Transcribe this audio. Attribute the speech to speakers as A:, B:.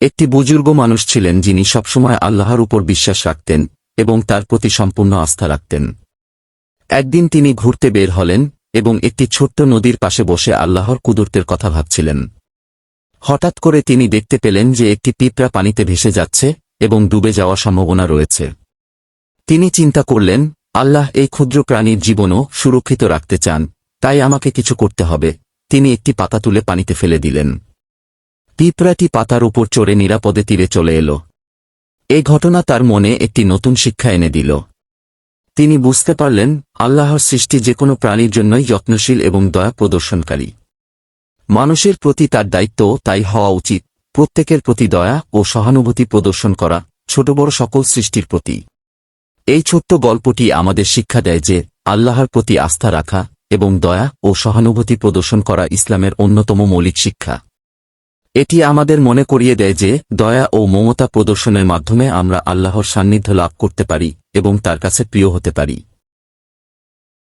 A: একটি বুজুর্গ মানুষ ছিলেন যিনি সবসময় আল্লাহর উপর বিশ্বাস রাখতেন এবং তার প্রতি সম্পূর্ণ আস্থা রাখতেন। একদিন তিনি ঘুরতে বের হলেন এবং একটি ছোট্ট নদীর পাশে বসে আল্লাহর কুদরতের কথা ভাবছিলেন। হঠাৎ করে তিনি দেখতে পেলেন যে একটি পিঁপড়া পানিতে ভেসে যাচ্ছে এবং ডুবে যাওয়ার সম্ভাবনা রয়েছে। তিনি চিন্তা করলেন, আল্লাহ এই ক্ষুদ্র প্রাণীর জীবনও সুরক্ষিত রাখতে চান, তাই আমাকে কিছু করতে হবে। তিনি একটি পাতা তুলে পানিতে ফেলে দিলেন। পিঁপড়াটি পাতার উপর চড়ে নিরাপদে তীরে চলে এল। এ ঘটনা তার মনে একটি নতুন শিক্ষা এনে দিল। তিনি বুঝতে পারলেন, আল্লাহর সৃষ্টি যে কোনো প্রাণীর জন্যই যত্নশীল এবং দয়া প্রদর্শনকারী। মানুষের প্রতি তার দায়িত্ব তাই হওয়া উচিত, প্রত্যেকের প্রতি দয়া ও সহানুভূতি প্রদর্শন করা ছোট বড় সকল সৃষ্টির প্রতি। এই ছোট্ট গল্পটি আমাদের শিক্ষা দেয় যে, আল্লাহর প্রতি আস্থা রাখা এবং দয়া ও সহানুভূতি প্রদর্শন করা ইসলামের অন্যতম মৌলিক শিক্ষা। এটি আমাদের মনে করিয়ে দেয় যে, দয়া ও মমতা প্রদর্শনের মাধ্যমে আমরা আল্লাহর সান্নিধ্য লাভ করতে পারি এবং তার কাছে প্রিয় হতে পারি।